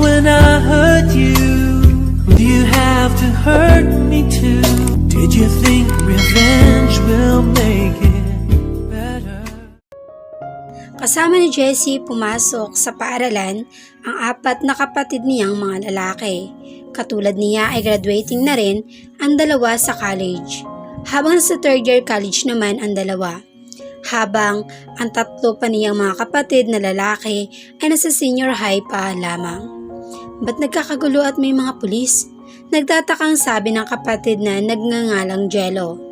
when I hurt you? Do you have to hurt me too? Did you think revenge will make it better? Kasama ni Jessie pumasok sa paaralan ang apat na kapatid niyang mga lalaki. Katulad niya ay graduating na rin ang dalawa sa college. Habang sa third year college naman ang dalawa. Habang ang tatlo pa niyang mga kapatid na lalaki ay nasa senior high pa lamang. Ba't nagkakagulo at may mga pulis? Nagtatakang sabi ng kapatid na nagngangalang Jello.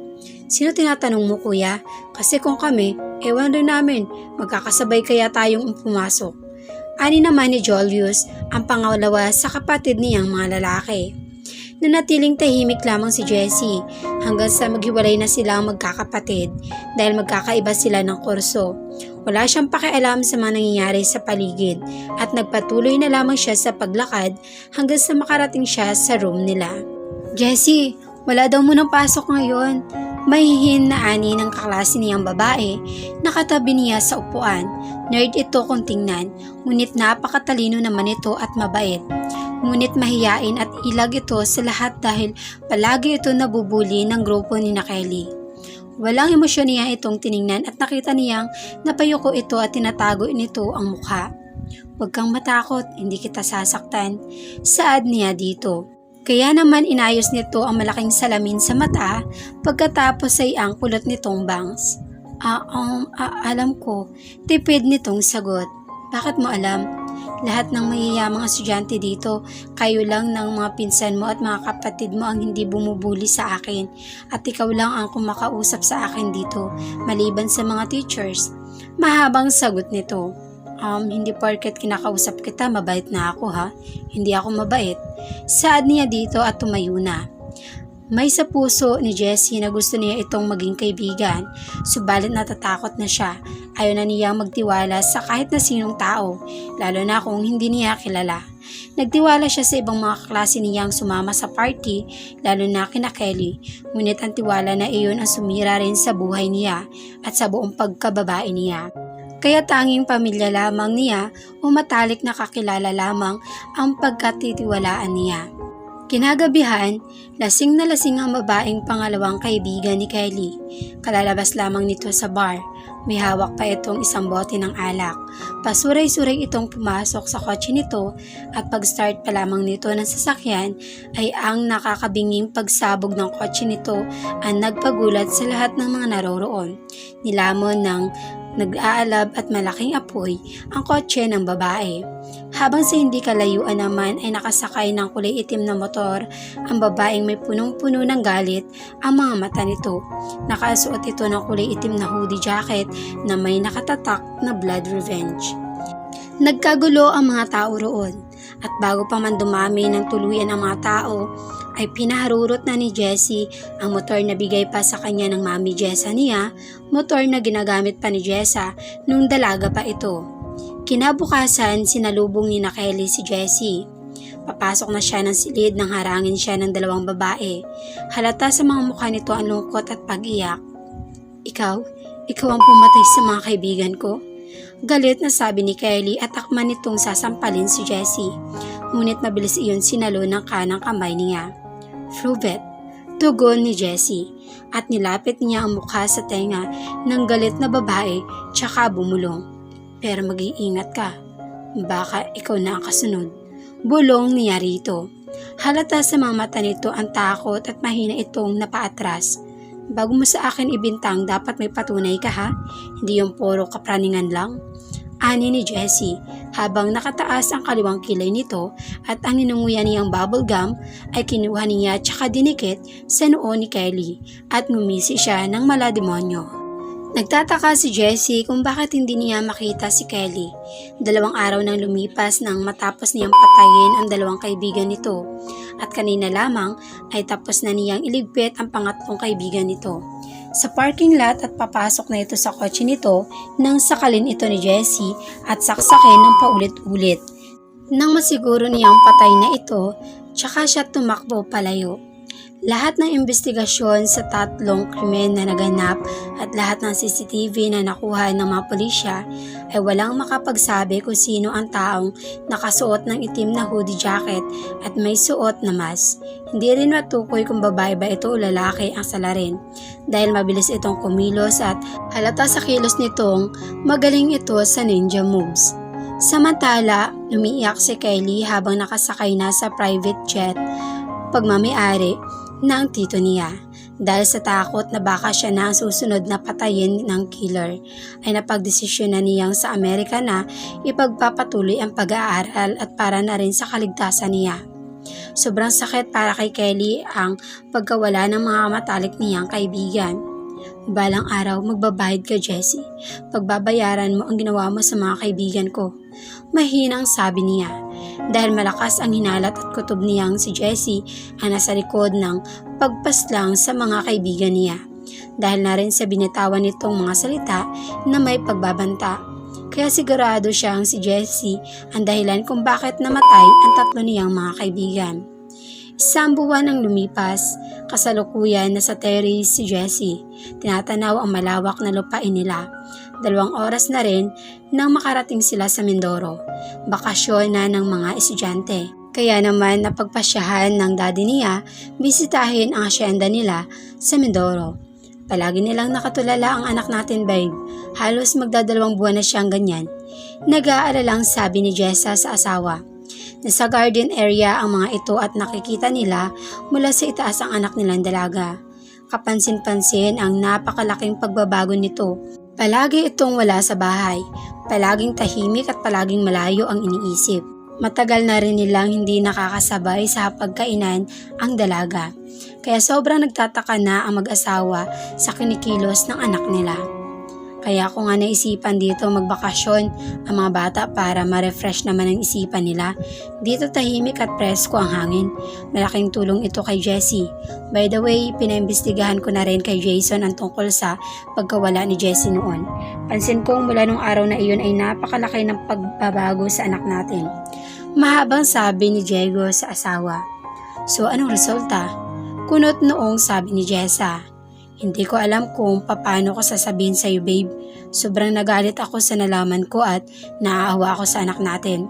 Sino tinatanong mo kuya? Kasi kung kami, ewan rin namin, magkakasabay kaya tayong pumasok. Ani naman ni Julius ang pangalawa sa kapatid niyang mga lalaki. Nanatiling tahimik lamang si Jessie hanggang sa maghiwalay na silang magkakapatid dahil magkakaiba sila ng kurso. Wala siyang pakialam sa mga nangyayari sa paligid at nagpatuloy na lamang siya sa paglakad hanggang sa makarating siya sa room nila. Jessie, wala daw munang pasok ngayon. Mahihin na ani ng kaklase niyang babae, nakatabi niya sa upuan. Nerd ito kung tingnan, ngunit napakatalino naman ito at mabait. Ngunit mahiyain at ilag ito sa lahat dahil palagi ito nabubuli ng grupo ni na Kelly. Walang emosyon niya itong tiningnan at nakita niyang napayuko ito at tinatago nito ang mukha. Huwag kang matakot, hindi kita sasaktan. Saad niya dito. Kaya naman inayos nito ang malaking salamin sa mata pagkatapos ay ang kulot nitong bangs. Ah, um, ah, alam ko. Tipid nitong sagot. Bakit mo alam? Lahat ng mayayamang estudyante dito, kayo lang ng mga pinsan mo at mga kapatid mo ang hindi bumubuli sa akin at ikaw lang ang kumakausap sa akin dito, maliban sa mga teachers. Mahabang sagot nito. Um, hindi porket kinakausap kita, mabait na ako ha. Hindi ako mabait. Saad niya dito at tumayo na. May sa puso ni Jessie na gusto niya itong maging kaibigan, subalit natatakot na siya. Ayaw na niyang magtiwala sa kahit na sinong tao, lalo na kung hindi niya kilala. Nagtiwala siya sa ibang mga klase niyang sumama sa party, lalo na kina Kelly. Ngunit ang tiwala na iyon ang sumira rin sa buhay niya at sa buong pagkababae niya. Kaya tanging pamilya lamang niya o matalik na kakilala lamang ang pagkatitiwalaan niya. Kinagabihan, lasing na lasing ang babaeng pangalawang kaibigan ni Kylie. Kalalabas lamang nito sa bar. May hawak pa itong isang bote ng alak. Pasuray-suray itong pumasok sa kotse nito at pag-start pa lamang nito ng sasakyan ay ang nakakabinging pagsabog ng kotse nito ang nagpagulat sa lahat ng mga naroroon. Nilamon ng nag-aalab at malaking apoy ang kotse ng babae. Habang sa hindi kalayuan naman ay nakasakay ng kulay itim na motor, ang babaeng may punong-puno ng galit ang mga mata nito. Nakasuot ito ng kulay itim na hoodie jacket na may nakatatak na blood revenge. Nagkagulo ang mga tao roon at bago pa man dumami ng tuluyan ang mga tao, ay pinaharurot na ni Jessie ang motor na bigay pa sa kanya ng mami Jessa niya, motor na ginagamit pa ni Jessa nung dalaga pa ito. Kinabukasan, sinalubong ni na Kelly si Jessie. Papasok na siya ng silid nang harangin siya ng dalawang babae. Halata sa mga mukha nito ang lungkot at pag-iyak. Ikaw? Ikaw ang pumatay sa mga kaibigan ko? Galit na sabi ni Kelly at akman nitong sasampalin si Jessie. Ngunit mabilis iyon sinalo ng kanang kamay niya. Fruvet, tugon ni Jessie at nilapit niya ang mukha sa tenga ng galit na babae tsaka bumulong. Pero mag-iingat ka. Baka ikaw na ang kasunod. Bulong niya rito. Halata sa mga mata nito ang takot at mahina itong napaatras. Bago mo sa akin ibintang, dapat may patunay ka ha? Hindi yung puro kapraningan lang. Ani ni Jessie habang nakataas ang kaliwang kilay nito at ang ninunguyan niyang bubble gum ay kinuha niya tsaka dinikit sa noo ni Kelly at ngumisi siya ng malademonyo. Nagtataka si Jessie kung bakit hindi niya makita si Kelly. Dalawang araw nang lumipas nang matapos niyang patayin ang dalawang kaibigan nito at kanina lamang ay tapos na niyang iligpit ang pangatlong kaibigan nito. Sa parking lot at papasok na ito sa kotse nito nang sakalin ito ni Jessie at saksakin ng paulit-ulit. Nang masiguro niyang patay na ito, tsaka siya tumakbo palayo. Lahat ng investigasyon sa tatlong krimen na naganap at lahat ng CCTV na nakuha ng mga pulisya ay walang makapagsabi kung sino ang taong nakasuot ng itim na hoodie jacket at may suot na mask. Hindi rin matukoy kung babae ba ito o lalaki ang salarin dahil mabilis itong kumilos at halata sa kilos nitong magaling ito sa ninja moves. Samantala, umiiyak si Kylie habang nakasakay na sa private jet pagmamayari ng tito niya. Dahil sa takot na baka siya na ang susunod na patayin ng killer, ay napagdesisyon na niyang sa Amerika na ipagpapatuloy ang pag-aaral at para na rin sa kaligtasan niya. Sobrang sakit para kay Kelly ang pagkawala ng mga matalik niyang kaibigan. Balang araw, magbabayad ka, Jessie. Pagbabayaran mo ang ginawa mo sa mga kaibigan ko. Mahinang sabi niya. Dahil malakas ang hinalat at kutob niyang si Jessie ang nasa likod ng pagpaslang sa mga kaibigan niya. Dahil na rin sa binitawan nitong mga salita na may pagbabanta. Kaya sigurado siyang si Jessie ang dahilan kung bakit namatay ang tatlo niyang mga kaibigan. Isang buwan ang lumipas, kasalukuyan na sa terrace si Jessie. Tinatanaw ang malawak na lupain nila. Dalawang oras na rin nang makarating sila sa Mindoro. Bakasyon na ng mga estudyante. Kaya naman napagpasyahan ng daddy niya, bisitahin ang asyenda nila sa Mindoro. Palagi nilang nakatulala ang anak natin babe. Halos magdadalawang buwan na siyang ganyan. Nag-aalalang sabi ni Jessa sa asawa. Nasa garden area ang mga ito at nakikita nila mula sa itaas ang anak nilang dalaga. Kapansin-pansin ang napakalaking pagbabago nito. Palagi itong wala sa bahay, palaging tahimik at palaging malayo ang iniisip. Matagal na rin nilang hindi nakakasabay sa pagkainan ang dalaga. Kaya sobrang nagtataka na ang mag-asawa sa kinikilos ng anak nila. Kaya ako nga naisipan dito magbakasyon ang mga bata para ma-refresh naman ang isipan nila. Dito tahimik at presko ang hangin. Malaking tulong ito kay Jessie. By the way, pinaimbestigahan ko na rin kay Jason ang tungkol sa pagkawala ni Jessie noon. Pansin kong mula nung araw na iyon ay napakalaki ng pagbabago sa anak natin. Mahabang sabi ni Diego sa asawa. So anong resulta? Kunot noong sabi ni Jessa. Hindi ko alam kung paano ko sasabihin sa iyo babe. Sobrang nagalit ako sa nalaman ko at naaawa ako sa anak natin.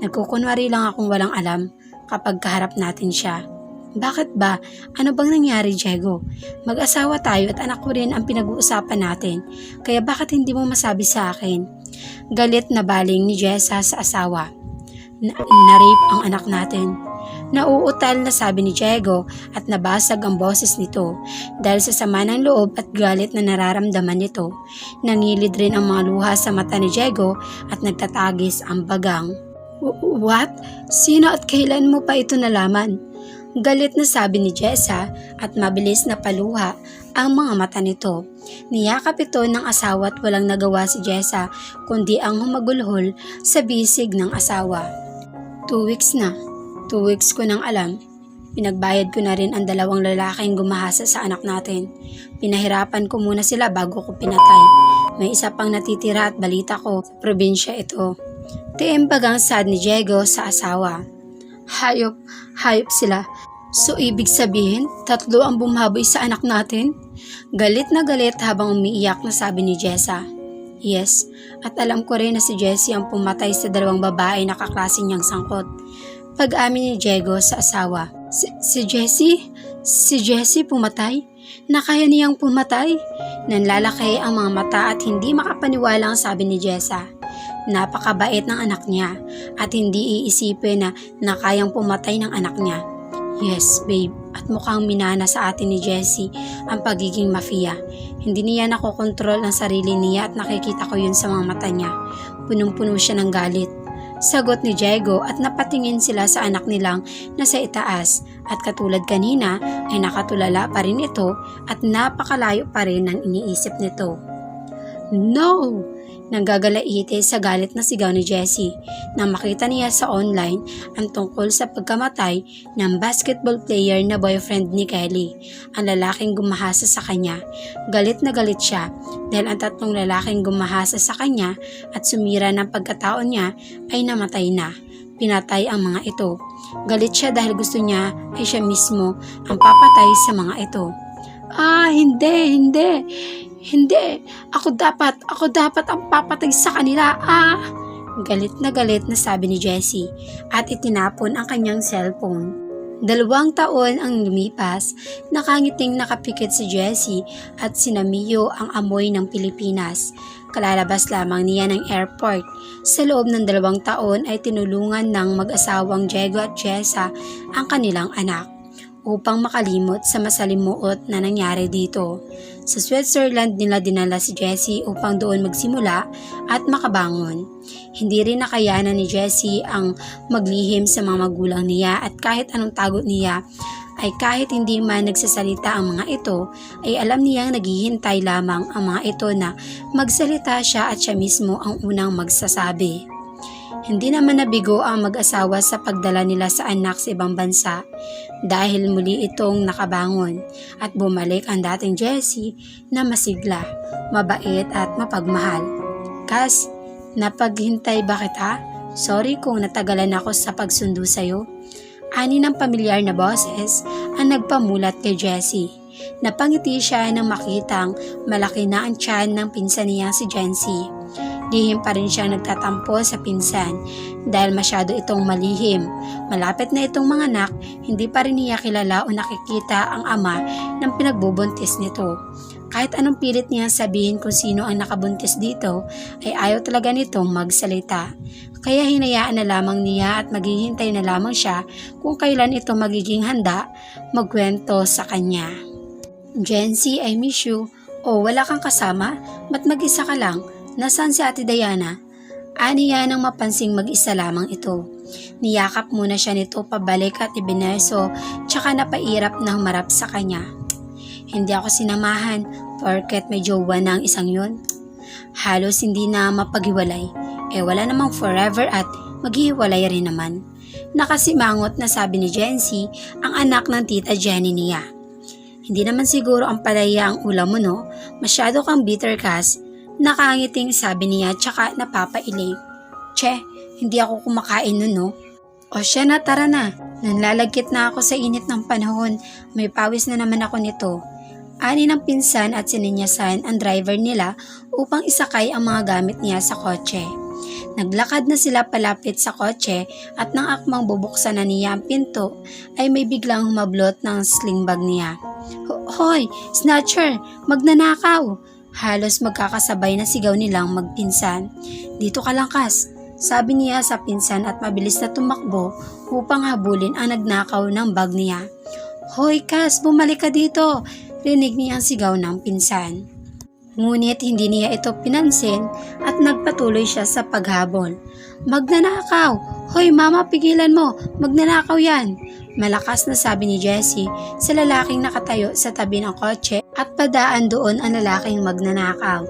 Nagkukunwari lang akong walang alam kapag kaharap natin siya. Bakit ba? Ano bang nangyari, Diego? Mag-asawa tayo at anak ko rin ang pinag-uusapan natin. Kaya bakit hindi mo masabi sa akin? Galit na baling ni Jessa sa asawa. Na- na-rape ang anak natin. Nauutal na sabi ni Diego at nabasag ang boses nito dahil sa sama ng loob at galit na nararamdaman nito. Nangilid rin ang mga luha sa mata ni Diego at nagtatagis ang bagang. "W- What? Sino at kailan mo pa ito nalaman? Galit na sabi ni Jessa at mabilis na paluha ang mga mata nito. Niyakap ito ng asawa at walang nagawa si Jessa kundi ang humagulhol sa bisig ng asawa. Two weeks na. Two weeks ko nang alam. Pinagbayad ko na rin ang dalawang lalaking gumahasa sa anak natin. Pinahirapan ko muna sila bago ko pinatay. May isa pang natitira at balita ko sa probinsya ito. Tiimbagang sad ni Diego sa asawa. Hayop, hayop sila. So ibig sabihin, tatlo ang bumaboy sa anak natin? Galit na galit habang umiiyak na sabi ni Jessa. Yes, at alam ko rin na si Jessie ang pumatay sa dalawang babae na kaklase niyang sangkot. Pag-amin ni Diego sa asawa. Si, si Jessie? Si Jessie pumatay? Na kaya niyang pumatay? Nanlalaki ang mga mata at hindi makapaniwala ang sabi ni Jessa. Napakabait ng anak niya at hindi iisipin na nakayang pumatay ng anak niya. Yes, babe. At mukhang minana sa atin ni Jessie ang pagiging mafia. Hindi niya nakokontrol ang sarili niya at nakikita ko yun sa mga mata niya. Punong-puno siya ng galit. Sagot ni Diego at napatingin sila sa anak nilang nasa itaas at katulad kanina ay nakatulala pa rin ito at napakalayo pa rin ang iniisip nito. No! Nanggagalaite sa galit na sigaw ni Jessie nang makita niya sa online ang tungkol sa pagkamatay ng basketball player na boyfriend ni Kelly, ang lalaking gumahasa sa kanya. Galit na galit siya dahil ang tatlong lalaking gumahasa sa kanya at sumira ng pagkataon niya ay namatay na. Pinatay ang mga ito. Galit siya dahil gusto niya ay siya mismo ang papatay sa mga ito. Ah, hindi, hindi. Hindi. Ako dapat, ako dapat ang papatay sa kanila. Ah. Galit na galit na sabi ni Jessie at itinapon ang kanyang cellphone. Dalawang taon ang lumipas, nakangiting nakapikit si Jessie at sinamiyo ang amoy ng Pilipinas. Kalalabas lamang niya ng airport. Sa loob ng dalawang taon ay tinulungan ng mag-asawang Diego at Jessa ang kanilang anak upang makalimot sa masalimuot na nangyari dito. Sa Switzerland nila dinala si Jessie upang doon magsimula at makabangon. Hindi rin nakayanan ni Jessie ang maglihim sa mga magulang niya at kahit anong tagot niya ay kahit hindi man nagsasalita ang mga ito, ay alam niyang naghihintay lamang ang mga ito na magsalita siya at siya mismo ang unang magsasabi. Hindi naman nabigo ang mag-asawa sa pagdala nila sa anak sa ibang bansa dahil muli itong nakabangon at bumalik ang dating Jessie na masigla, mabait at mapagmahal. Kas, napaghintay ba kita? Sorry kung natagalan ako sa pagsundo sa'yo. Ani ng pamilyar na boses ang nagpamulat kay Jessie. Napangiti siya nang makitang malaki na ang tiyan ng pinsan niya si Jency. Lihim pa rin siyang nagtatampo sa pinsan dahil masyado itong malihim. Malapit na itong mga anak, hindi pa rin niya kilala o nakikita ang ama ng pinagbubuntis nito. Kahit anong pilit niya sabihin kung sino ang nakabuntis dito, ay ayaw talaga nitong magsalita. Kaya hinayaan na lamang niya at maghihintay na lamang siya kung kailan ito magiging handa magkwento sa kanya. Jency, I miss you. O wala kang kasama? Ba't mag-isa ka lang? Nasaan si Ate Diana? Ani yan ang mapansing mag-isa lamang ito. Niyakap muna siya nito pabalik at ibinerso, tsaka napairap ng marap sa kanya. Hindi ako sinamahan, porket may jowa na ang isang yun. Halos hindi na mapaghiwalay. Eh wala namang forever at maghihiwalay rin naman. Nakasimangot na sabi ni Jency ang anak ng tita Jenny niya. Hindi naman siguro ang palaya ang ulam mo no, masyado kang bitter kas. Nakangiting sabi niya tsaka napapailing. Che, hindi ako kumakain nun no. O siya na tara na, nanlalagkit na ako sa init ng panahon, may pawis na naman ako nito. Ani ng pinsan at sininyasan ang driver nila upang isakay ang mga gamit niya sa kotse. Naglakad na sila palapit sa kotse at nang akmang bubuksan na niya ang pinto ay may biglang humablot ng sling bag niya. "Ho- Hoy, snatcher, magnanakaw! Halos magkakasabay na sigaw nilang magpinsan. Dito ka lang kas, sabi niya sa pinsan at mabilis na tumakbo upang habulin ang nagnakaw ng bag niya. Hoy kas, bumalik ka dito! Rinig niya ang sigaw ng pinsan. Ngunit hindi niya ito pinansin at nagpatuloy siya sa paghabol. Magnanakaw! Hoy mama, pigilan mo! Magnanakaw yan! Malakas na sabi ni Jessie sa lalaking nakatayo sa tabi ng kotse at padaan doon ang lalaking magnanakaw.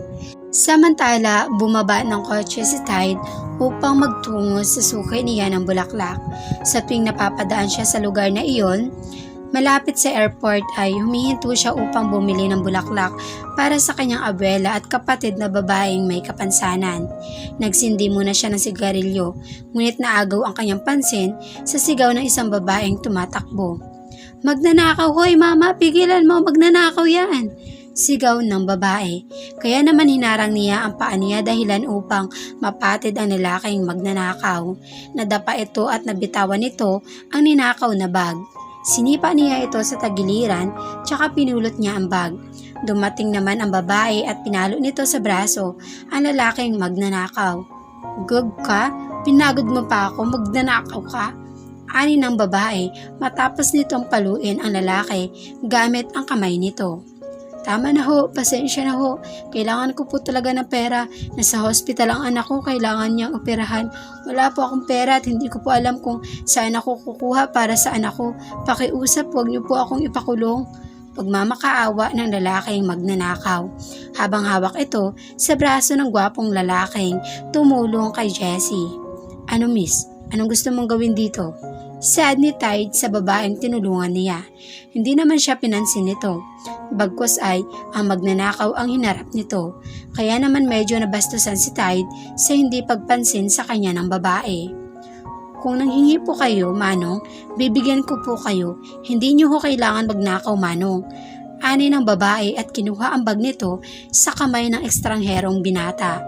Samantala, bumaba ng kotse si Tide upang magtungo sa sukay niya ng bulaklak. Sa tuwing napapadaan siya sa lugar na iyon, Malapit sa airport ay humihinto siya upang bumili ng bulaklak para sa kanyang abuela at kapatid na babaeng may kapansanan. Nagsindi muna siya ng sigarilyo, ngunit naagaw ang kanyang pansin sa sigaw ng isang babaeng tumatakbo. Magnanakaw, hoy mama, pigilan mo, magnanakaw yan! Sigaw ng babae. Kaya naman hinarang niya ang paa niya dahilan upang mapatid ang lalaking magnanakaw. Nadapa ito at nabitawan nito ang ninakaw na bag. Sinipa niya ito sa tagiliran tsaka pinulot niya ang bag. Dumating naman ang babae at pinalo nito sa braso ang lalaking magnanakaw. Gug ka? Pinagod mo pa ako, magnanakaw ka? Ani ng babae matapos nitong paluin ang lalaki gamit ang kamay nito. Tama na ho, pasensya na ho. Kailangan ko po talaga ng pera. Nasa hospital ang anak ko, kailangan niyang operahan. Wala po akong pera at hindi ko po alam kung saan ako kukuha para sa anak ko. Pakiusap, huwag niyo po akong ipakulong. Pagmamakaawa ng lalaking magnanakaw. Habang hawak ito sa braso ng gwapong lalaking tumulong kay Jessie. Ano miss? Anong gusto mong gawin dito? Sad ni Tide sa babaeng tinulungan niya. Hindi naman siya pinansin nito. Bagkus ay ang magnanakaw ang hinarap nito. Kaya naman medyo nabastusan si Tide sa hindi pagpansin sa kanya ng babae. Kung nanghingi po kayo, Manong, bibigyan ko po kayo. Hindi niyo ho kailangan magnakaw, Manong. Ani ng babae at kinuha ang bag nito sa kamay ng ekstrangherong binata.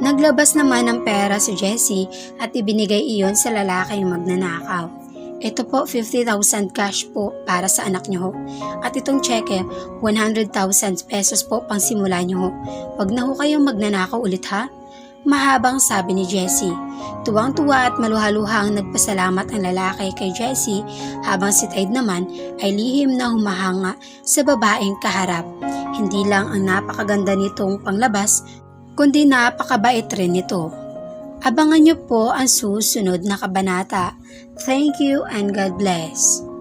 Naglabas naman ng pera si Jessie at ibinigay iyon sa lalaking magnanakaw. Ito po 50,000 cash po para sa anak niyo ho. At itong cheque 100,000 pesos po pang simula niyo ho. Huwag na ho kayong magnanakaw ulit ha. Mahabang sabi ni Jessie. Tuwang-tuwa at maluhaluhang nagpasalamat ang lalaki kay Jessie habang si Tide naman ay lihim na humahanga sa babaeng kaharap. Hindi lang ang napakaganda nitong panglabas, kundi napakabait rin nito. Abangan niyo po ang susunod na kabanata. Thank you and God bless.